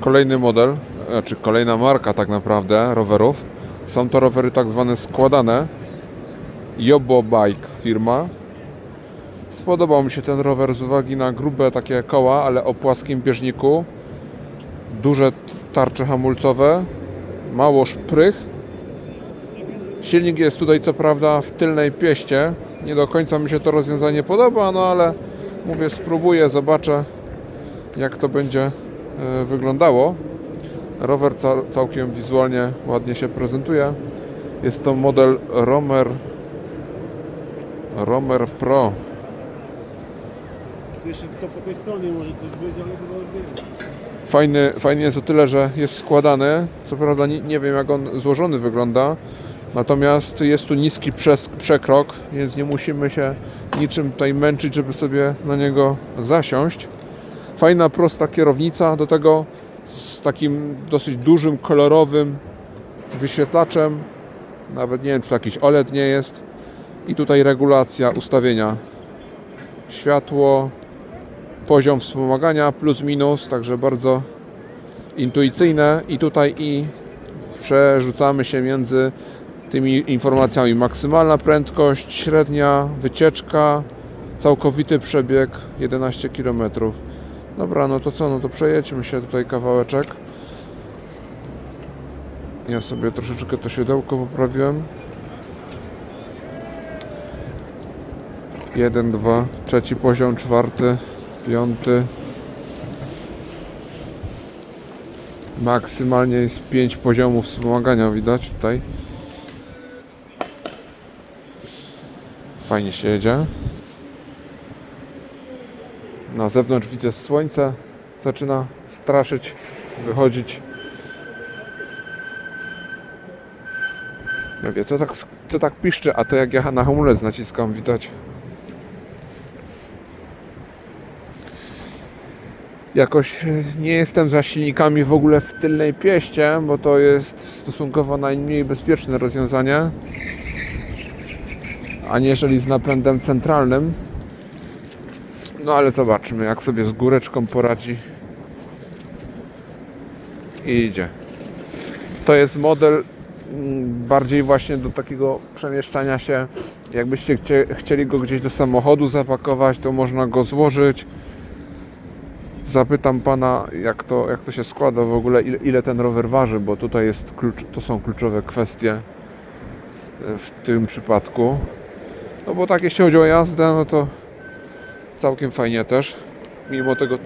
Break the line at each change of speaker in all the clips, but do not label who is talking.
Kolejny model, znaczy kolejna marka tak naprawdę rowerów. Są to rowery tak zwane składane. Jobo Bike firma. Spodobał mi się ten rower z uwagi na grube takie koła, ale o płaskim bieżniku. Duże tarcze hamulcowe, mało szprych. Silnik jest tutaj co prawda w tylnej pieście. Nie do końca mi się to rozwiązanie podoba, no ale mówię, spróbuję, zobaczę jak to będzie wyglądało. Rower ca- całkiem wizualnie ładnie się prezentuje. Jest to model Romer Romer Pro.
Tu jeszcze to po tej stronie może coś być, ale chyba.
Fajny, fajnie jest o tyle, że jest składany. Co prawda nie, nie wiem jak on złożony wygląda. Natomiast jest tu niski przekrok, więc nie musimy się niczym tutaj męczyć, żeby sobie na niego zasiąść. Fajna, prosta kierownica, do tego z takim dosyć dużym, kolorowym wyświetlaczem. Nawet nie wiem, czy to jakiś OLED nie jest. I tutaj regulacja ustawienia. Światło, poziom wspomagania plus minus, także bardzo intuicyjne i tutaj i przerzucamy się między tymi informacjami maksymalna prędkość, średnia, wycieczka, całkowity przebieg 11 km. Dobra, no to co, no to przejedźmy się tutaj kawałeczek. Ja sobie troszeczkę to siodełko poprawiłem. Jeden, dwa, trzeci poziom, czwarty, piąty. Maksymalnie jest 5 poziomów wspomagania widać tutaj. Fajnie się jedzie. Na zewnątrz widzę słońce. Zaczyna straszyć, wychodzić. Ja wie, co tak, co tak piszczy, a to jak ja na hamulec naciskam, widać. Jakoś e, nie jestem za silnikami w ogóle w tylnej pieście, bo to jest stosunkowo najmniej bezpieczne rozwiązanie. Aniżeli z napędem centralnym. No ale zobaczmy, jak sobie z góreczką poradzi. I idzie. To jest model mm, bardziej właśnie do takiego przemieszczania się. Jakbyście chcie, chcieli go gdzieś do samochodu zapakować, to można go złożyć zapytam pana, jak to, jak to się składa w ogóle, ile, ile ten rower waży, bo tutaj jest klucz, to są kluczowe kwestie e, w tym przypadku. No bo tak jeśli chodzi o jazdę, no to całkiem fajnie też. Mimo tego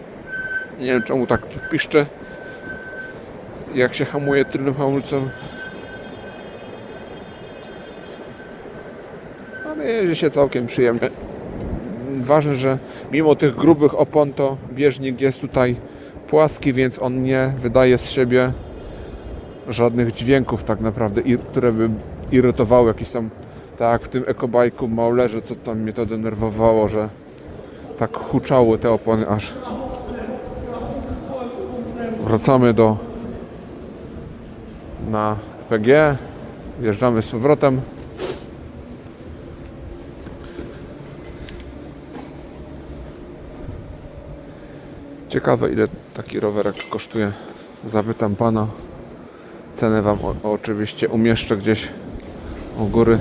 nie wiem czemu tak tu piszczy. Jak się hamuje tylnym hamulcem. Ale jeździ się całkiem przyjemnie ważne, że mimo tych grubych opon to bieżnik jest tutaj płaski, więc on nie wydaje z siebie żadnych dźwięków tak naprawdę, które by irytowały jakieś tam, tak jak w tym ekobajku Maulerze, co tam mnie to denerwowało, że tak huczały te opony aż. Wracamy do na PG, wjeżdżamy z powrotem. Ciekawe ile taki rowerek kosztuje. Zapytam pana. Cenę wam o, oczywiście umieszczę gdzieś u góry.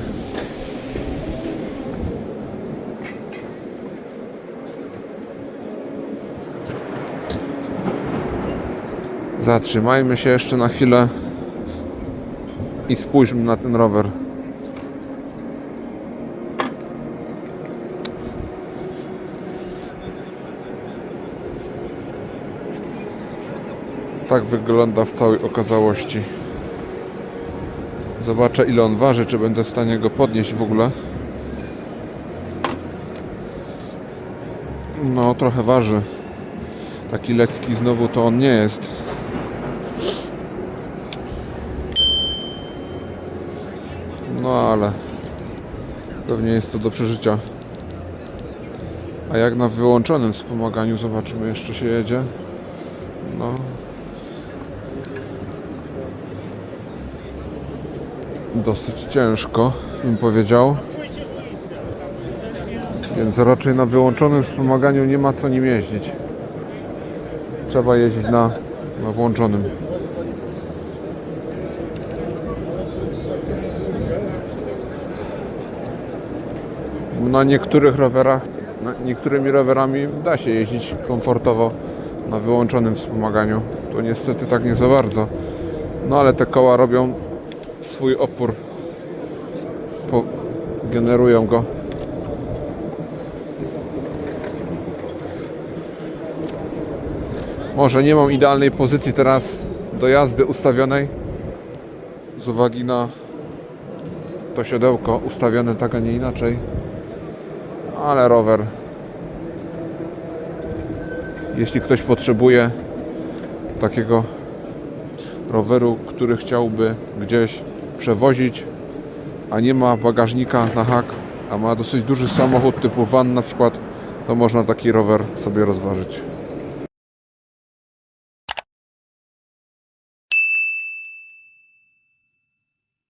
Zatrzymajmy się jeszcze na chwilę i spójrzmy na ten rower. Tak wygląda w całej okazałości. Zobaczę ile on waży, czy będę w stanie go podnieść w ogóle. No, trochę waży. Taki lekki znowu to on nie jest. No ale pewnie jest to do przeżycia. A jak na wyłączonym wspomaganiu, zobaczymy, jeszcze się jedzie. No, dosyć ciężko, bym powiedział. Więc raczej na wyłączonym wspomaganiu nie ma co nim jeździć. Trzeba jeździć na na włączonym. Na niektórych rowerach, niektórymi rowerami da się jeździć komfortowo na wyłączonym wspomaganiu. To niestety tak nie za bardzo. No ale te koła robią swój opór. Po, generują go. Może nie mam idealnej pozycji teraz do jazdy ustawionej z uwagi na to siodełko ustawione tak, a nie inaczej. Ale rower. Jeśli ktoś potrzebuje takiego roweru, który chciałby gdzieś przewozić, a nie ma bagażnika na hak, a ma dosyć duży samochód typu van na przykład, to można taki rower sobie rozważyć.